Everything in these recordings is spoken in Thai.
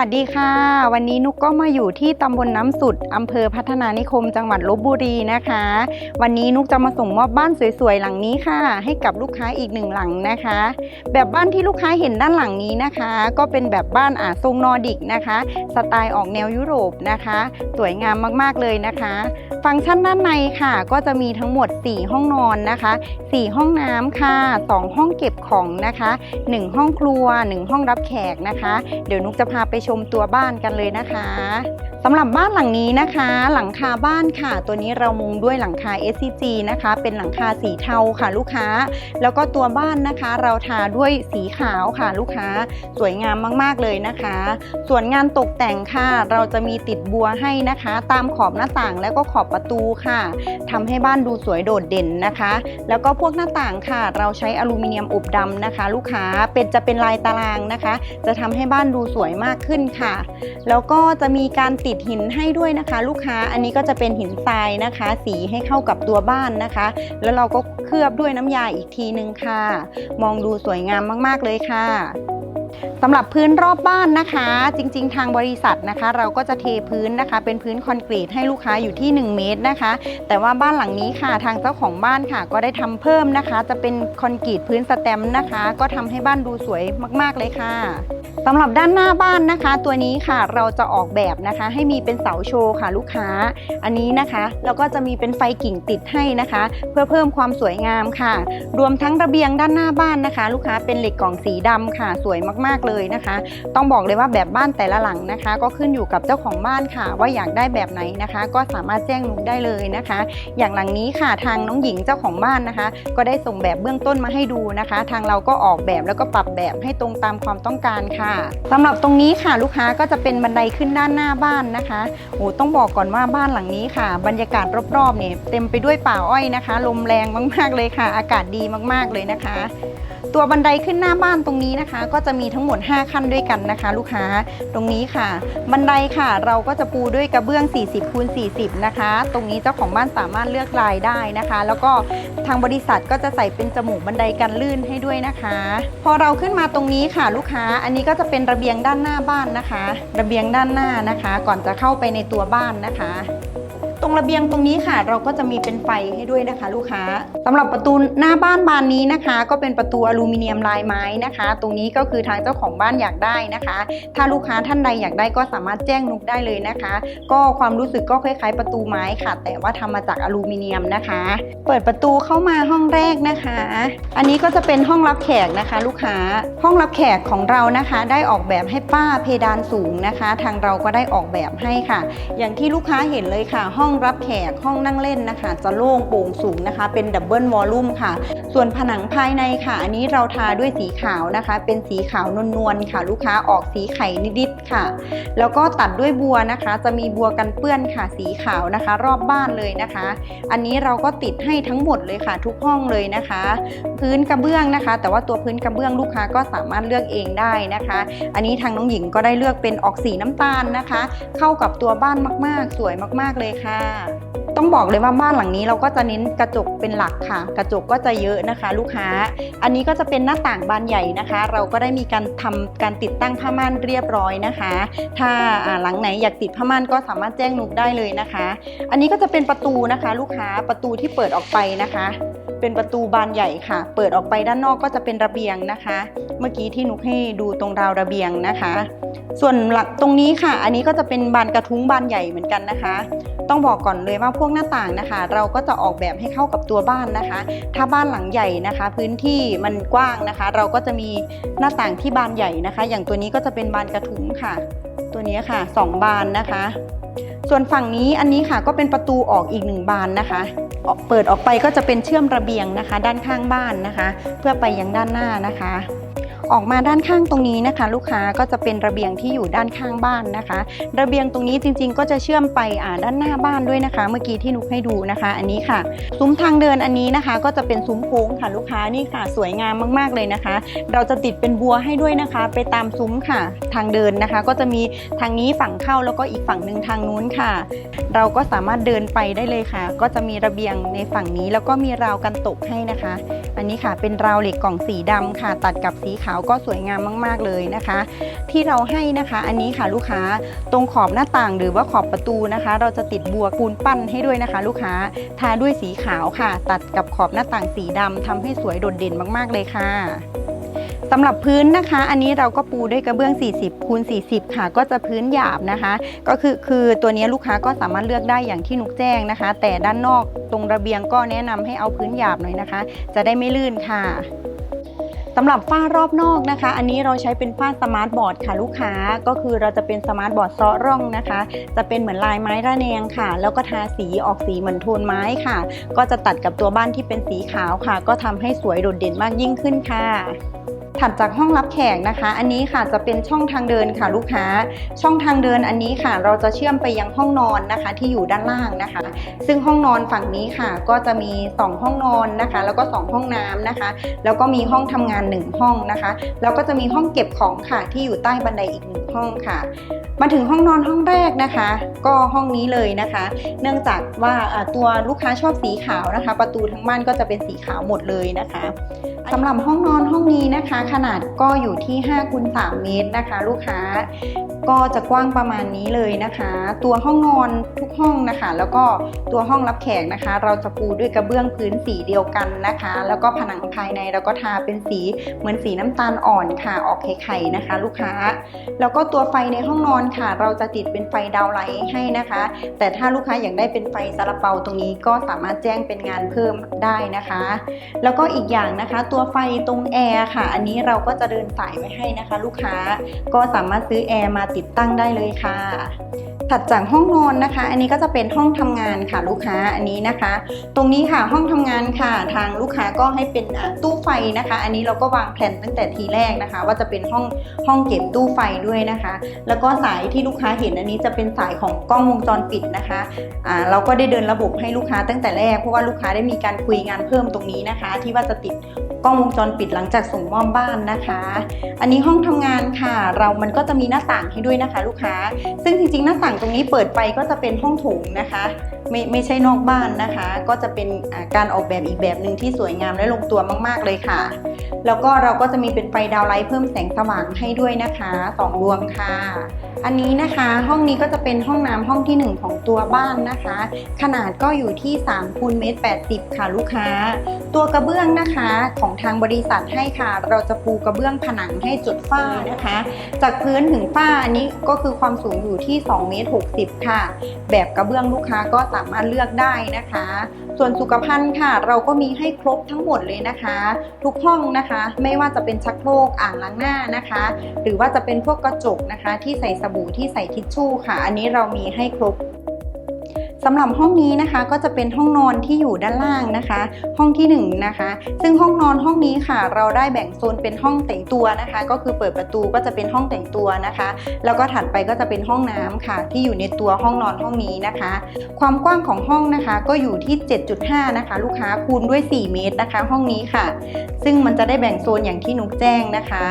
สวัสดีค่ะ วันนี้นุกก็มาอยู่ที่ตำบลน้ำสุดอำเภอพัฒนานิคมจังหวัดลบบุรีนะคะ วันนี้นุกจะมาส่งมอบบ้านสวยๆหลังนี้ค่ะ ให้กับลูกค้าอีกหนึ่งหลังนะคะ แบบบ้านที่ลูกค้าเห็นด้านหลังนี้นะคะ ก็เป็นแบบบ้านอ่าทรงนอร์ดิกนะคะ สไตล์ออกแนวยุโรปนะคะ สวยงามมากๆเลยนะคะ ฟังก์ชันด้านในค่ะ ก็จะมีทั้งหมด 4 ห้องนอนนะคะ 4 ห้องน้ำค่ะ 2 ห้องเก็บของนะคะ 1 ห้องครัว 1 ห้องรับแขกนะคะ เดี๋ยวนุกจะพาไปชชมตัวบ้านกันเลยนะคะสำหรับบ้านหลังนี้นะคะ หลังคาบ้านค่ะ ตัวนี้เรามุงด้วยหลังคา SCG นะคะ เป็นหลังคาสีเทาค่ะลูกค้า แล้วก็ตัวบ้านนะคะ เราทาด้วยสีขาวค่ะลูกค้า สวยงามมากๆเลยนะคะ ส่วนงานตกแต่งค่ะ เราจะมีติดบัวให้นะคะ ตามขอบหน้าต่างแล้วก็ขอบประตูค่ะทำให้บ้านดูสวยโดดเด่นนะคะ แล้วก็พวกหน้าต่างค่ะ เราใช้อลูมิเนียมอบดำนะคะ ลูกค้าเป็นจะเป็นลายตารางนะคะ จะทำให้บ้านดูสวยมากขึ้นค่ะ แล้วก็จะมีการติดหินให้ด้วยนะคะ ลูกค้าอันนี้ก็จะเป็นหินทรายนะคะ สีให้เข้ากับตัวบ้านนะคะ แล้วเราก็เคลือบด้วยน้ำยาอีกทีนึงค่ะ มองดูสวยงามมากๆเลยค่ะ สำหรับพื้นรอบบ้านนะคะ จริง ๆ ทางบริษัทนะคะ เราก็จะเทพื้นนะคะ เป็นพื้นคอนกรีตให้ลูกค้าอยู่ที่ 1 เมตรนะคะ แต่ว่าบ้านหลังนี้ค่ะทางเจ้าของบ้านค่ะ ก็ได้ทำเพิ่มนะคะ จะเป็นคอนกรีตพื้นสแตมนะคะ ก็ทำให้บ้านดูสวยมาก ๆ เลยค่ะสำหรับด้านหน้าบ้านนะคะ ตัวนี้ค่ะเราจะออกแบบนะคะ ให้มีเป็นเสาโชว์ค่ะลูกค้า อันนี้นะคะแล้วก็จะมีเป็นไฟกิ่งติดให้นะคะ เพื่อเพิ่มความสวยงามค่ะ รวมทั้งระเบียงด้านหน้าบ้านนะคะ ลูกค้าเป็นเหล็กกล่องสีดำค่ะ สวยมากๆเลยนะคะ ต้องบอกเลยว่าแบบบ้านแต่ละหลังนะคะ ก็ขึ้นอยู่กับเจ้าของบ้านค่ะ ว่าอยากได้แบบไหนนะคะ ก็สามารถแจ้งนุกได้เลยนะคะ อย่างหลังนี้ค่ะทางน้องหญิงเจ้าของบ้านนะคะ ก็ได้ส่งแบบเบื้องต้นมาให้ดูนะคะ ทางเราก็ออกแบบแล้วก็ปรับแบบให้ตรงตามความต้องการค่ะสำหรับตรงนี้ค่ะลูกค้าก็จะเป็นบันไดขึ้นด้านหน้าบ้านนะคะโอ้ต้องบอกก่อนว่าบ้านหลังนี้ค่ะ บรรยากาศรอบๆเนี่ยเต็มไปด้วยป่าอ้อยนะคะ ลมแรงมากๆเลยค่ะ อากาศดีมากๆเลยนะคะ ตัวบันไดขึ้นหน้าบ้านตรงนี้นะคะ ก็จะมีทั้งหมด 5 ขั้นด้วยกันนะคะ ลูกค้าตรงนี้ค่ะ บันไดค่ะเราก็จะปูด้วยกระเบื้อง 40คูณ40 นะคะ ตรงนี้เจ้าของบ้านสามารถเลือกลายได้นะคะ แล้วก็ทางบริษัทก็จะใส่เป็นจมูกบันไดกันลื่นให้ด้วยนะคะ พอเราขึ้นมาตรงนี้ค่ะลูกค้าอันนี้ก็จะเป็นระเบียงด้านหน้าบ้านนะคะ ระเบียงด้านหน้านะคะ ก่อนจะเข้าไปในตัวบ้านนะคะ รงระเบียงตรงนี้ค่ะ เราก็จะมีเป็นไฟให้ด้วยนะคะ ลูกค้าสำหรับประตูหน้าบ้านบานนี้นะคะ ก็เป็นประตูอลูมิเนียมลายไม้นะคะ ตรงนี้ก็คือทางเจ้าของบ้านอยากได้นะคะ ถ้าลูกค้าท่านใดอยากได้ก็สามารถแจ้งนุกได้เลยนะคะ ก็ความรู้สึกก็คล้ายๆประตูไม้ค่ะ แต่ว่าทำมาจากอลูมิเนียมนะคะ เปิดประตูเข้ามาห้องแรกนะคะ อันนี้ก็จะเป็นห้องรับแขกนะคะ ลูกค้าห้องรับแขกของเรานะคะ ได้ออกแบบให้ป้าเพดานสูงนะคะ ทางเราก็ได้ออกแบบให้ค่ะ อย่างที่ลูกค้าเห็นเลยค่ะ ห้องรับแขกห้องนั่งเล่นนะคะ จะโล่งโปร่งสูงนะคะ เป็นดับเบิลวอลลุ่มค่ะ ส่วนผนังภายในค่ะ อันนี้เราทาด้วยสีขาวนะคะ เป็นสีขาวนวลๆค่ะ ลูกค้าออกสีไข่นิดๆค่ะ แล้วก็ตัดด้วยบัวนะคะ จะมีบัวกันเปื้อนค่ะ สีขาวนะคะ รอบบ้านเลยนะคะ อันนี้เราก็ติดให้ทั้งหมดเลยค่ะ ทุกห้องเลยนะคะ พื้นกระเบื้องนะคะ แต่ว่าตัวพื้นกระเบื้องลูกค้าก็สามารถเลือกเองได้นะคะ อันนี้ทางน้องหญิงก็ได้เลือกเป็นออกสีน้ำตาลนะคะ เข้ากับตัวบ้านมากๆ สวยมากๆเลยค่ะต้องบอกเลยว่าบ้านหลังนี้เราก็จะเน้นกระจกเป็นหลักค่ะ กระจกก็จะเยอะนะคะ ลูกค้า อันนี้ก็จะเป็นหน้าต่างบานใหญ่นะคะ เราก็ได้มีการทำการติดตั้งผ้าม่านเรียบร้อยนะคะ ถ้าอ่าหลังไหนอยากติดผ้าม่านก็สามารถแจ้งนุกได้เลยนะคะ อันนี้ก็จะเป็นประตูนะคะ ลูกค้าประตูที่เปิดออกไปนะคะ เป็นประตูบานใหญ่ค่ะ เปิดออกไปด้านนอกก็จะเป็นระเบียงนะคะ เมื่อกี้ที่นุกให้ดูตรงราวระเบียงนะคะ ส่วนหลักตรงนี้ค่ะ อันนี้ก็จะเป็นบานกระทุ้งบานใหญ่เหมือนกันนะคะ ต้องบอกก่อนเลยว่าพวกหน้าต่างนะคะ เราก็จะออกแบบให้เข้ากับตัวบ้านนะคะ ถ้าบ้านหลังใหญ่นะคะ พื้นที่มันกว้างนะคะ เราก็จะมีหน้าต่างที่บานใหญ่นะคะ อย่างตัวนี้ก็จะเป็นบานกระทุ้งค่ะ ตัวนี้ค่ะสองบานนะคะ ส่วนฝั่งนี้อันนี้ค่ะก็เป็นประตูออกอีกหนึ่งบานนะคะออกเปิดออกไปก็จะเป็นเชื่อมระเบียงนะคะ ด้านข้างบ้านนะคะ เพื่อไปยังด้านหน้านะคะ ออกมาด้านข้างตรงนี้นะคะ ลูกค้าก็จะเป็นระเบียงที่อยู่ด้านข้างบ้านนะคะ ระเบียงตรงนี้จริง ๆ ก็จะเชื่อมไปอ่าด้านหน้าบ้านด้วยนะคะ เมื่อกี้ที่นุกให้ดูนะคะ อันนี้ค่ะ ซุ้มทางเดินอันนี้นะคะ ก็จะเป็นซุ้มโค้งค่ะลูกค้านี่ค่ะ สวยงามมากๆเลยนะคะ เราจะติดเป็นบัวให้ด้วยนะคะ ไปตามซุ้มค่ะ ทางเดินนะคะ ก็จะมีทางนี้ฝั่งเข้าแล้วก็อีกฝั่งหนึ่งทางนู้นค่ะ เราก็สามารถเดินไปได้เลยค่ะ ก็จะมีระเบียงในฝั่งนี้แล้วก็มีราวกันตกให้นะคะ อันนี้ค่ะเป็นราวเหล็กกล่องสีดำค่ะ ตัดกับสีขาวาวก็สวยงามมาก ๆเลยนะคะ ที่เราให้นะคะอันนี้ค่ะลูกค้าตรงขอบหน้าต่างหรือว่าขอบประตูนะคะ เราจะติดบัวปูนปั้นให้ด้วยนะคะ ลูกค้าทาด้วยสีขาวค่ะ ตัดกับขอบหน้าต่างสีดำทำให้สวยโดดเด่นมาก ๆเลยค่ะสำหรับพื้นนะคะ อันนี้เราก็ปูด้วยกระเบื้อง 40คูณ40 ค่ะ ก็จะพื้นหยาบนะคะ ก็คือคือตัวนี้ลูกค้าก็สามารถเลือกได้อย่างที่นุกแจ้งนะคะ แต่ด้านนอกตรงระเบียงก็แนะนำให้เอาพื้นหยาบหน่อยนะคะ จะได้ไม่ลื่นค่ะ สำหรับฝ้ารอบนอกนะคะ อันนี้เราใช้เป็นฝ้าสมาร์ทบอร์ดค่ะลูกค้าก็คือเราจะเป็นสมาร์ทบอร์ดซ้อร่องนะคะ จะเป็นเหมือนลายไม้ระแนงค่ะ แล้วก็ทาสีออกสีเหมือนโทนไม้ค่ะ ก็จะตัดกับตัวบ้านที่เป็นสีขาวค่ะ ก็ทำให้สวยโดดเด่นมากยิ่งขึ้นค่ะ ถัดจากห้องรับแขกนะคะ อันนี้ค่ะจะเป็นช่องทางเดินค่ะลูกค้า ช่องทางเดินอันนี้ค่ะ เราจะเชื่อมไปยังห้องนอนนะคะ ที่อยู่ด้านล่างนะคะ ซึ่งห้องนอนฝั่งนี้ค่ะ ก็จะมี 2 ห้องนอนนะคะ แล้วก็ 2 ห้องน้ำนะคะ แล้วก็มีห้องทำงาน 1 ห้องนะคะ แล้วก็จะมีห้องเก็บของค่ะที่อยู่ใต้บันไดอีกหนึ่งห้องค่ะมาถึงห้องนอนห้องแรกนะคะ ก็ห้องนี้เลยนะคะ เนื่องจากว่าอ่าตัวลูกค้าชอบสีขาวนะคะ ประตูทั้งบ้านก็จะเป็นสีขาวหมดเลยนะคะสำหรับห้องนอนห้องนี้นะคะขนาดก็อยู่ที่5คูณ3เมตรนะคะ ลูกค้า ก็จะกว้างประมาณนี้เลยนะคะ ตัวห้องนอนทุกห้องนะคะ แล้วก็ตัวห้องรับแขกนะคะ เราจะปูด้วยกระเบื้องพื้นสีเดียวกันนะคะ แล้วก็ผนังภายในเราก็ทาเป็นสีเหมือนสีน้ำตาลอ่อนค่ะออกไข่ๆนะคะ ลูกค้า แล้วก็ตัวไฟในห้องนอนค่ะ เราจะติดเป็นไฟดาวไลท์ให้นะคะ แต่ถ้าลูกค้าอยากได้เป็นไฟซาลาเปาตรงนี้ก็สามารถแจ้งเป็นงานเพิ่มได้นะคะ แล้วก็อีกอย่างนะคะ ตัวไฟตรงแอร์ค่ะ อันนี้เราก็จะเดินสายไว้ให้นะคะ ลูกค้าก็สามารถซื้อแอร์มาติดติดตั้งได้เลยค่ะ ถัดจากห้องนอนนะคะ อันนี้ก็จะเป็นห้องทำงานค่ะลูกค้าอันนี้นะคะ ตรงนี้ค่ะห้องทำงานค่ะ ทางลูกค้าก็ให้เป็นตู้ไฟนะคะ อันนี้เราก็วางแผนตั้งแต่ทีแรกนะคะ ว่าจะเป็นห้องห้องเก็บตู้ไฟด้วยนะคะ แล้วก็สายที่ลูกค้าเห็นอันนี้จะเป็นสายของกล้องวงจรปิดนะคะอ่าเราก็ได้เดินระบบให้ลูกค้าตั้งแต่แรกเพราะว่าลูกค้าได้มีการคุยงานเพิ่มตรงนี้นะคะ ที่ว่าจะติดกล้องวงจรปิดหลังจากส่งมอบบ้านนะคะ อันนี้ห้องทำงานค่ะ เรามันก็จะมีหน้าต่างให้ด้วยนะคะ ลูกค้า ซึ่งจริงๆ หน้าต่างตรงนี้เปิดไปก็จะเป็นห้องโถงนะคะ ไม่ไม่ใช่นอกบ้านนะคะ ก็จะเป็นการออกแบบอีกแบบหนึ่งที่สวยงามและลงตัวมากๆเลยค่ะ แล้วก็เราก็จะมีเป็นไฟดาวไลท์เพิ่มแสงสว่างให้ด้วยนะคะสองดวงค่ะ อันนี้นะคะห้องนี้ก็จะเป็นห้องน้ำห้องที่ 1 ของตัวบ้านนะคะ ขนาดก็อยู่ที่3คูณเมตร80ค่ะลูกค้า ตัวกระเบื้องนะคะของของทางบริษัทให้ค่ะ เราจะปูกระเบื้องผนังให้จุดฝ้านะคะ จากพื้นถึงฝ้าอันนี้ก็คือความสูงอยู่ที่2เมตร60 ค่ะ แบบกระเบื้องลูกค้าก็สามารถเลือกได้นะคะ ส่วนสุขภัณฑ์ค่ะ เราก็มีให้ครบทั้งหมดเลยนะคะ ทุกห้องนะคะ ไม่ว่าจะเป็นชักโครกอ่างล้างหน้านะคะ หรือว่าจะเป็นพวกกระจกนะคะ ที่ใส่สบู่ที่ใส่ทิชชู่ค่ะ อันนี้เรามีให้ครบ สำหรับห้องนี้นะคะก็จะเป็นห้องนอนที่อยู่ด้านล่างนะคะ ห้องที่1นงนะคะ ซึ่งห้องนอนห้องนี้ค่ะเราได้แบ่งโซนเป็นห้องแต่งตัวนะคะ ก็คือเปิดประตูก็จะเป็นห้องแต่งตัวนะคะ แล้วก็ถัดไปก็จะเป็นห้องน้ำค่ะ ที่อยู่ในตัวห้องนอนห้องนี้นะคะ ความกว้างของห้องนะคะก็อยู่ที่ 7.5 นะคะ ลูกค้าคูณด้วย 4 เมตรนะคะ ห้องนี้ค่ะ ซึ่งมันจะได้แบ่งโซนอย่างที่นุกแจ้งนะคะ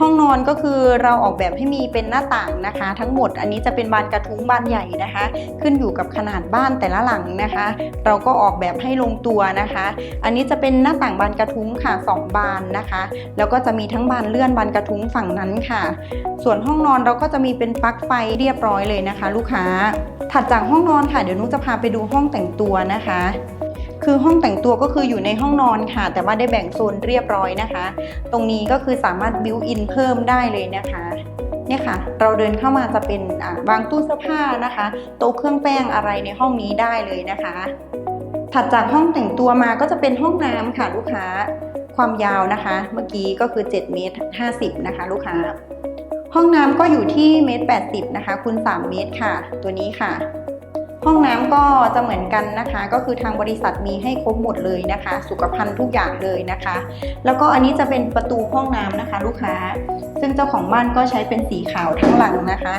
ห้องนอนก็คือเราออกแบบให้มีเป็นหน้าต่างนะคะ ทั้งหมดอันนี้จะเป็นบานกระทุ้งบานใหญ่นะคะ ขึ้นอยู่กับขนาดบ้านแต่ละหลังนะคะ เราก็ออกแบบให้ลงตัวนะคะ อันนี้จะเป็นหน้าต่างบานกระทุ้งค่ะสองบานนะคะ แล้วก็จะมีทั้งบานเลื่อนบานกระทุ้งฝั่งนั้นค่ะ ส่วนห้องนอนเราก็จะมีเป็นปลั๊กไฟเรียบร้อยเลยนะคะ ลูกค้า ถัดจากห้องนอนค่ะเดี๋ยวนุกจะพาไปดูห้องแต่งตัวนะคะคือห้องแต่งตัวก็คืออยู่ในห้องนอนค่ะ แต่ว่าได้แบ่งโซนเรียบร้อยนะคะ ตรงนี้ก็คือสามารถบิวอินเพิ่มได้เลยนะคะ เนี่ยค่ะ เราเดินเข้ามาจะเป็นวางตู้เสื้อผ้านะคะโต๊ะเครื่องแป้งอะไรในห้องนี้ได้เลยนะคะ ถัดจากห้องแต่งตัวมาก็จะเป็นห้องน้ำค่ะลูกค้าความยาวนะคะ เมื่อกี้ก็คือ7เมตร50นะคะ ลูกค้า ห้องน้ำก็อยู่ที่เมตร80นะคะคูณ3เมตรค่ะ ตัวนี้ค่ะ ห้องน้ำก็จะเหมือนกันนะคะ ก็คือทางบริษัทมีให้ครบหมดเลยนะคะ สุขภัณฑ์ทุกอย่างเลยนะคะ แล้วก็อันนี้จะเป็นประตูห้องน้ำนะคะ ลูกค้า ซึ่งเจ้าของบ้านก็ใช้เป็นสีขาวทั้งหลังนะคะ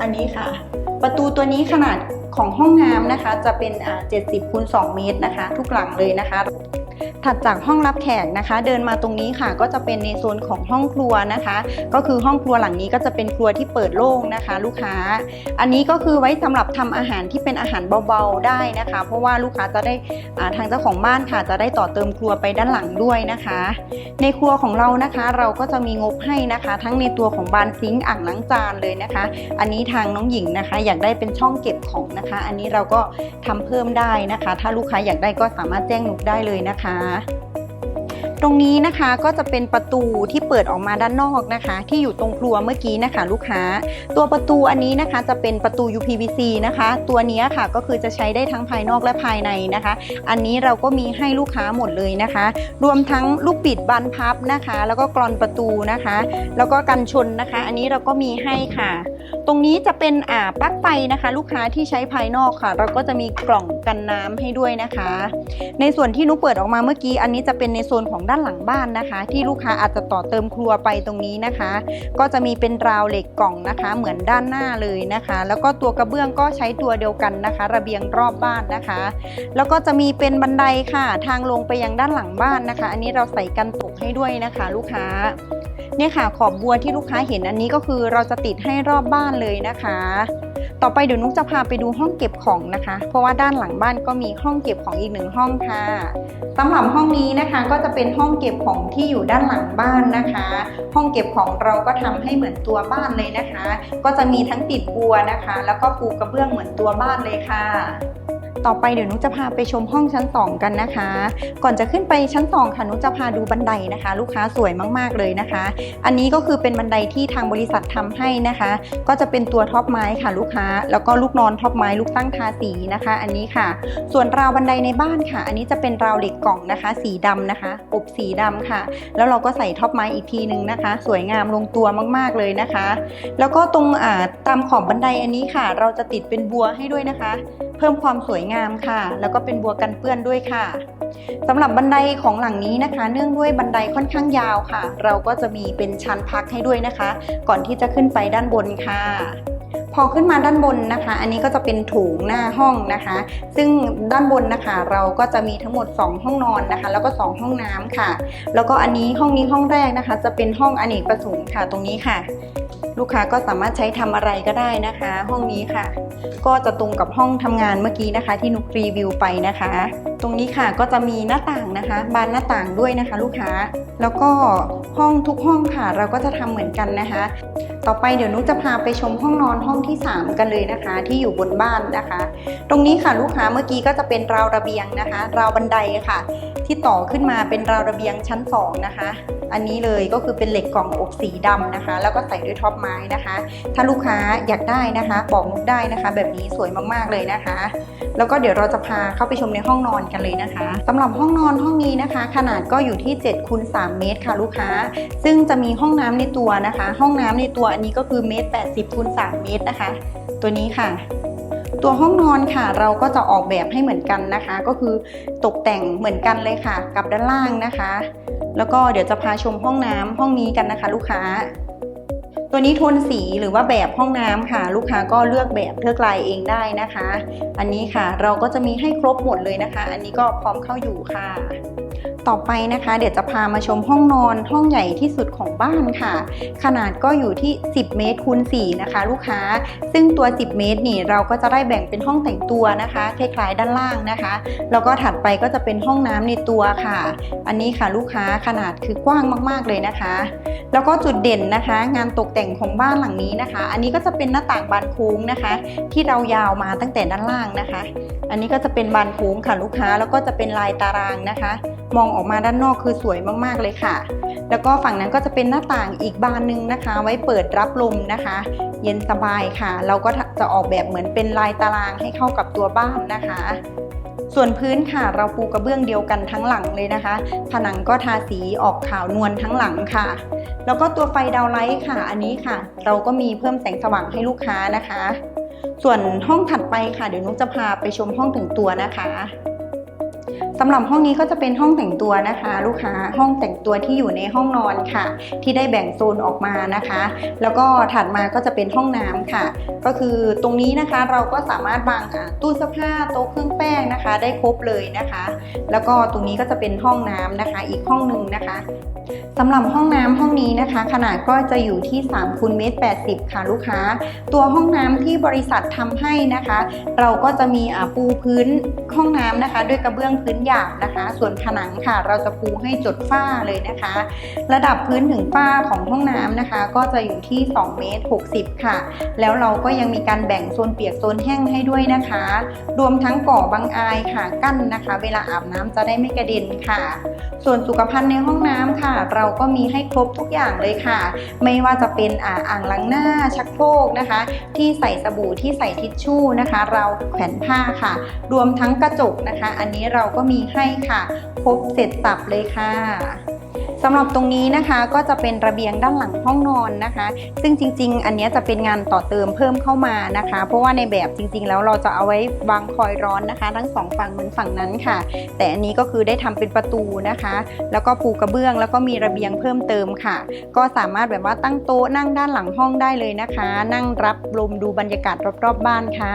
อันนี้ค่ะ ประตูตัวนี้ขนาด ของห้องน้ำนะคะ จะเป็น70คูณ2เมตรนะคะ ทุกหลังเลยนะคะ ถัดจากห้องรับแขกนะคะ เดินมาตรงนี้ค่ะ ก็จะเป็นในโซนของห้องครัวนะคะ ก็คือห้องครัวหลังนี้ก็จะเป็นครัวที่เปิดโล่งนะคะ ลูกค้า อันนี้ก็คือไว้สำหรับทำอาหารที่เป็นอาหารเบาๆได้นะคะ เพราะว่าลูกค้าจะได้าทางเจ้าของบ้านค่ะ จะได้ต่อเติมครัวไปด้านหลังด้วยนะคะ ในครัวของเรานะคะ เราก็จะมีงบให้นะคะ ทั้งในตัวของบานซิงค์อ่างล้างจานเลยนะคะ อันนี้ทางน้องหญิงนะคะ อยากได้เป็นช่องเก็บของนะคะอันนี้เราก็ทำเพิ่มได้นะคะ ถ้าลูกค้าอยากได้ก็สามารถแจ้งนุกได้เลยนะคะ ตรงนี้นะคะก็จะเป็นประตูที่เปิดออกมาด้านนอกนะคะ ที่อยู่ตรงครัวเมื่อกี้นะคะ ลูกค้า ตัวประตูอันนี้นะคะจะเป็นประตู UPVC นะคะ ตัวนี้ค่ะก็คือจะใช้ได้ทั้งภายนอกและภายในนะคะ อันนี้เราก็มีให้ลูกค้าหมดเลยนะคะ รวมทั้งลูกบิดบานพับนะคะ แล้วก็กรอนประตูนะคะ แล้วก็กันชนนะคะ อันนี้เราก็มีให้ค่ะ ตรงนี้จะเป็นอ่าปลั๊กไฟนะคะ ลูกค้าที่ใช้ภายนอกค่ะ เราก็จะมีกล่องกันน้ำให้ด้วยนะคะ ในส่วนที่นุกเปิดออกมาเมื่อกี้ อันนี้จะเป็นในโซนของด้านหลังบ้านนะคะ ที่ลูกค้าอาจจะต่อเติมครัวไปตรงนี้นะคะ ก็จะมีเป็นราวเหล็กกล่องนะคะ เหมือนด้านหน้าเลยนะคะ แล้วก็ตัวกระเบื้องก็ใช้ตัวเดียวกันนะคะ ระเบียงรอบบ้านนะคะ แล้วก็จะมีเป็นบันไดค่ะ ทางลงไปยังด้านหลังบ้านนะคะ อันนี้เราใส่กันตกให้ด้วยนะคะ ลูกค้า เนี่ยค่ะขอบบัวที่ลูกค้าเห็นอันนี้ก็คือเราจะติดให้รอบบ้านเลยนะคะ ต่อไปเดี๋ยวนุ๊กจะพาไปดูห้องเก็บของนะคะ เพราะว่าด้านหลังบ้านก็มีห้องเก็บของอีกหนึ่งห้องค่ะสำหรับห้องนี้นะคะก็จะเป็นห้องเก็บของที่อยู่ด้านหลังบ้านนะคะ ห้องเก็บของเราก็ทำให้เหมือนตัวบ้านเลยนะคะ ก็จะมีทั้งติดบัวนะคะ แล้วก็ปูกระเบื้องเหมือนตัวบ้านเลยค่ะ ต่อไปเดี๋ยวนุกจะพาไปชมห้องชั้น 2 กันนะคะ ก่อนจะขึ้นไปชั้น 2 ค่ะนุกจะพาดูบันไดนะคะ ลูกค้าสวยมากๆเลยนะคะ อันนี้ก็คือเป็นบันไดที่ทางบริษัททำให้นะคะ ก็จะเป็นตัวท็อปไม้ค่ะลูกค้า แล้วก็ลูกนอนท็อปไม้ลูกตั้งทาสีนะคะ อันนี้ค่ะ ส่วนราวบันไดในบ้านค่ะ อันนี้จะเป็นราวเหล็กกล่องนะคะ สีดำนะคะอบสีดำค่ะ แล้วเราก็ใส่ท็อปไม้อีกทีหนึ่งนะคะ สวยงามลงตัวมากๆเลยนะคะ แล้วก็ตรงตามขอบบันไดอันนี้ค่ะ เราจะติดเป็นบัวให้ด้วยนะคะ เพิ่มความสวยงามค่ะ แล้วก็เป็นบัวกันเปื้อนด้วยค่ะสำหรับบันไดของหลังนี้นะคะ เนื่องด้วยบันไดค่อนข้างยาวค่ะ เราก็จะมีเป็นชั้นพักให้ด้วยนะคะ ก่อนที่จะขึ้นไปด้านบนค่ะพอขึ้นมาด้านบนนะคะ อันนี้ก็จะเป็นถูงหน้าห้องนะคะ ซึ่งด้านบนนะคะ เราก็จะมีทั้งหมด 2 ห้องนอนนะคะ แล้วก็ 2 ห้องน้ำค่ะ แล้วก็อันนี้ห้องนี้ห้องแรกนะคะ จะเป็นห้องอเนกประสงค์ค่ะ ตรงนี้ค่ะ ลูกค้าก็สามารถใช้ทำอะไรก็ได้นะคะ ห้องนี้ค่ะ ก็จะตรงกับห้องทำงานเมื่อกี้นะคะ ที่นุกรีวิวไปนะคะ ตรงนี้ค่ะก็จะมีหน้าต่างนะคะ บานหน้าต่างด้วยนะคะ ลูกค้า แล้วก็ห้องทุกห้องค่ะ เราก็จะทำเหมือนกันนะคะ ต่อไปเดี๋ยวนุกจะพาไปชมห้องนอนห้องที่ 3 กันเลยนะคะ ที่อยู่บนบ้านนะคะ ตรงนี้ค่ะลูกค้าเมื่อกี้ก็จะเป็นราวระเบียงนะคะ ราวบันไดค่ะ ที่ต่อขึ้นมาเป็นราวระเบียงชั้น 2 นะคะ อันนี้เลยก็คือเป็นเหล็กกล่องอบสีดำนะคะ แล้วก็ใส่ด้วยท็อปไม้นะคะ ถ้าลูกค้าอยากได้นะคะบอกนุกได้นะคะ แบบนี้สวยมากๆเลยนะคะ แล้วก็เดี๋ยวเราจะพาเข้าไปชมในห้องนอนกันเลยนะคะสำหรับห้องนอนห้องนี้นะคะ ขนาดก็อยู่ที่7คูณ3เมตรค่ะลูกค้า ซึ่งจะมีห้องน้ำในตัวนะคะ ห้องน้ำในตัวอันนี้ก็คือเมตร80คูณ3เมตรนะคะ ตัวนี้ค่ะตัวห้องนอนค่ะเราก็จะออกแบบให้เหมือนกันนะคะ ก็คือตกแต่งเหมือนกันเลยค่ะ กับด้านล่างนะคะ แล้วก็เดี๋ยวจะพาชมห้องน้ำห้องนี้กันนะคะ ลูกค้า ตัวนี้โทนสีหรือว่าแบบห้องน้ำค่ะ ลูกค้าก็เลือกแบบเลือกลายเองได้นะคะ อันนี้ค่ะเราก็จะมีให้ครบหมดเลยนะคะ อันนี้ก็พร้อมเข้าอยู่ค่ะ ต่อไปนะคะ เดี๋ยวจะพามาชมห้องนอนห้องใหญ่ที่สุดของบ้านค่ะ ขนาดก็อยู่ที่ 10 เมตรคูณ4นะคะ ลูกค้า ซึ่งตัว 10 เมตรนี่เราก็จะได้แบ่งเป็นห้องแต่งตัวนะคะคล้ายๆด้านล่างนะคะ แล้วก็ถัดไปก็จะเป็นห้องน้ำในตัวค่ะ อันนี้ค่ะลูกค้าขนาดคือกว้างมากๆเลยนะคะ แล้วก็จุดเด่นนะคะ งานตกแต่งของบ้านหลังนี้นะคะ อันนี้ก็จะเป็นหน้าต่างบานโค้งนะคะ ที่เรายาวมาตั้งแต่ด้านล่างนะคะ อันนี้ก็จะเป็นบานโค้งค่ะลูกค้าแล้วก็จะเป็นลายตารางนะคะ มองออกมาด้านนอกคือสวยมากๆเลยค่ะ แล้วก็ฝั่งนั้นก็จะเป็นหน้าต่างอีกบานหนึงนะคะ ไว้เปิดรับลมนะคะ เย็นสบายค่ะ เราก็จะออกแบบเหมือนเป็นลายตารางให้เข้ากับตัวบ้านนะคะ ส่วนพื้นค่ะเราปูกระเบื้องเดียวกันทั้งหลังเลยนะคะ ผนังก็ทาสีออกขาวนวลทั้งหลังค่ะ แล้วก็ตัวไฟดาวไลท์ค่ะ อันนี้ค่ะ เราก็มีเพิ่มแสงสว่างให้ลูกค้านะคะ ส่วนห้องถัดไปค่ะ เดี๋ยวนุกจะพาไปชมห้องถึงตัวนะคะ สำหรับห้องนี้ก็จะเป็นห้องแต่งตัวนะคะ ลูกค้าห้องแต่งตัวที่อยู่ในห้องนอนค่ะ ที่ได้แบ่งโซนออกมานะคะ แล้วก็ถัดมาก็จะเป็นห้องน้ำค่ะ ก็คือตรงนี้นะคะเราก็สามารถวางตู้เสื้อผ้าโต๊ะเครื่องแป้งนะคะ ได้ครบเลยนะคะ แล้วก็ตรงนี้ก็จะเป็นห้องน้ำนะคะ อีกห้องหนึ่งนะคะสำหรับห้องน้ำห้องนี้นะคะ ขนาดก็จะอยู่ที่3คูณเมตร80 ค่ะลูกค้า ตัวห้องน้ำที่บริษัททำให้นะคะ เราก็จะมีปูพื้นห้องน้ำนะคะ ด้วยกระเบื้องพื้นหยาบนะคะ ส่วนผนังค่ะ เราจะปูให้จดฝ้าเลยนะคะ ระดับพื้นถึงฝ้าของห้องน้ำนะคะ ก็จะอยู่ที่2เมตร60 ค่ะ แล้วเราก็ยังมีการแบ่งโซนเปียกโซนแห้งให้ด้วยนะคะ รวมทั้งก่อบังอายค่ะกั้นนะคะ เวลาอาบน้ำจะได้ไม่กระเด็นค่ะ ส่วนสุขภัณฑ์ในห้องน้ำค่ะ เราก็มีให้ครบทุกอย่างเลยค่ะ ไม่ว่าจะเป็นอ่าอ่างล้างหน้าชักโครกนะคะ ที่ใส่สบู่ที่ใส่ทิชชู่นะคะ เราแขวนผ้าค่ะ รวมทั้งกระจกนะคะ อันนี้เราก็มีให้ค่ะ ครบเสร็จสับเลยค่ะสำหรับตรงนี้นะคะก็จะเป็นระเบียงด้านหลังห้องนอนนะคะ ซึ่งจริง ๆ อันนี้จะเป็นงานต่อเติมเพิ่มเข้ามานะคะ เพราะว่าในแบบจริง ๆ แล้วเราจะเอาไว้วางคอยร้อนนะคะ ทั้งสองฝั่งเหมือนฝั่งนั้นค่ะ แต่อันนี้ก็คือได้ทำเป็นประตูนะคะ แล้วก็ปูกระเบื้องแล้วก็มีระเบียงเพิ่มเติมค่ะ ก็สามารถแบบว่าตั้งโต๊ะนั่งด้านหลังห้องได้เลยนะคะ นั่งรับลมดูบรรยากาศรอบๆบ้านค่ะ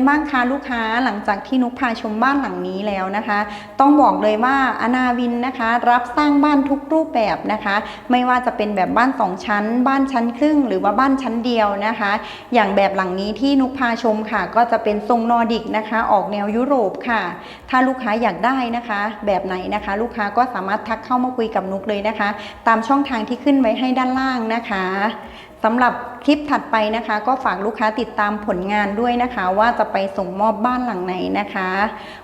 กันบ้างคะลูกค้าหลังจากที่นุกพาชมบ้านหลังนี้แล้วนะคะ ต้องบอกเลยว่าอนาวินนะคะ รับสร้างบ้านทุกรูปแบบนะคะ ไม่ว่าจะเป็นแบบบ้านสองชั้น บ้านชั้นครึ่ง หรือว่าบ้านชั้นเดียวนะคะ อย่างแบบหลังนี้ที่นุกพาชมค่ะ ก็จะเป็นทรงนอร์ดิกนะคะ ออกแนวยุโรปค่ะ ถ้าลูกค้าอยากได้นะคะ แบบไหนนะคะ ลูกค้าก็สามารถทักเข้ามาคุยกับนุกเลยนะคะ ตามช่องทางที่ขึ้นไว้ให้ด้านล่างนะคะ สำหรับคลิปถัดไปนะคะ ก็ฝากลูกค้าติดตามผลงานด้วยนะคะ ว่าจะไปส่งมอบบ้านหลังไหนนะคะ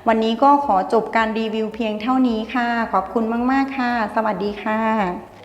วันนี้ก็ขอจบการรีวิวเพียงเท่านี้ค่ะ ขอบคุณมาก ๆ ค่ะ สวัสดีค่ะ